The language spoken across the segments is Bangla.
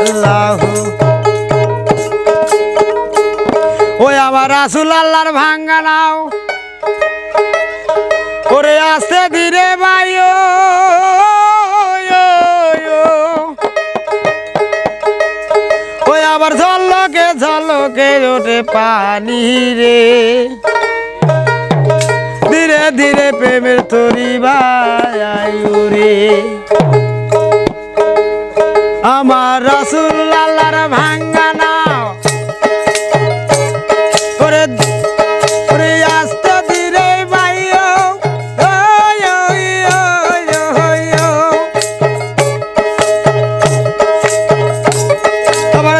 আল্লাহ। ওই আমার রাসুল আল্লাহর ভাঙ্গা নাও। ওরে আসতে ধীরে ভাই ওই আবার ঝলকে ঝলকে ওটে পানি রে। ধীরে ধীরে প্রেমের তরি ভাই রে। আমার রসুল্লালার ভাঙ্গা নাও। করে করে আসতে দিরে ভাইও আবার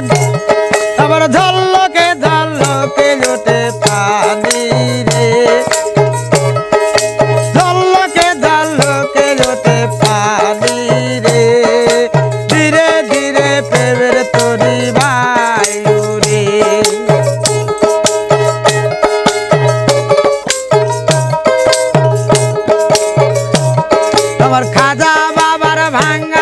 আবার ঝল্লকে ঝল্লকে জোটে পানি রে। ঝল্লকে ঝল্লকে জোটে পানি রে। আমার খাজা বাবার ভাঙ্গা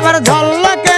আবার ঝল্লাকে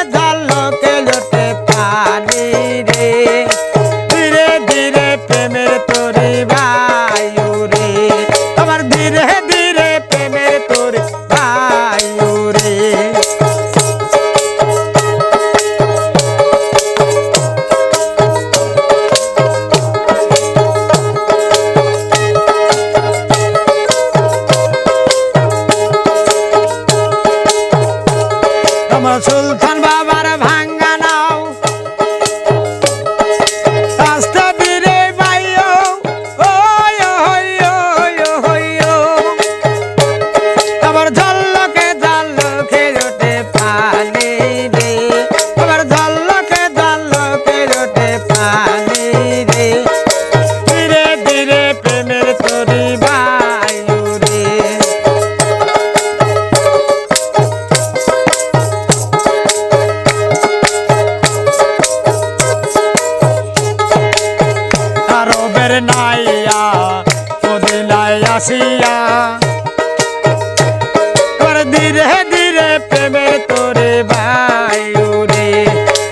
ধীরে ধীরে প্রেমের তোরে ভাই রে।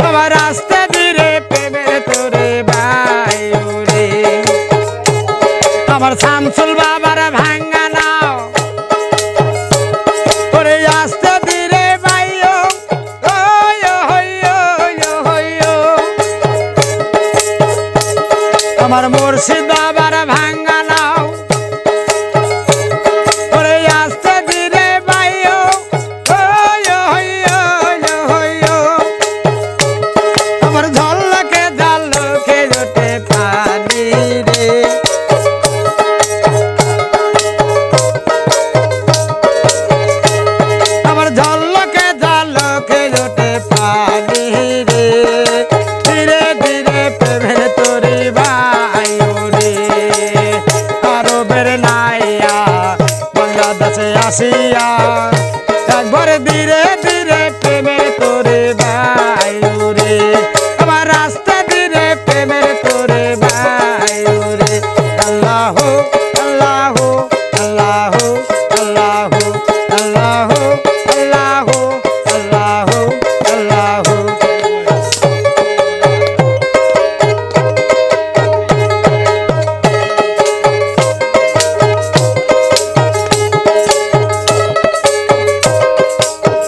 আমার আস্তে ধীরে প্রেমের তোরে ভাই রে। আমার শামসুল বাবার ভাঙ্গা নাও। ওরে আস্তে ধীরে ভাই আমার মুর্শিদ বাবার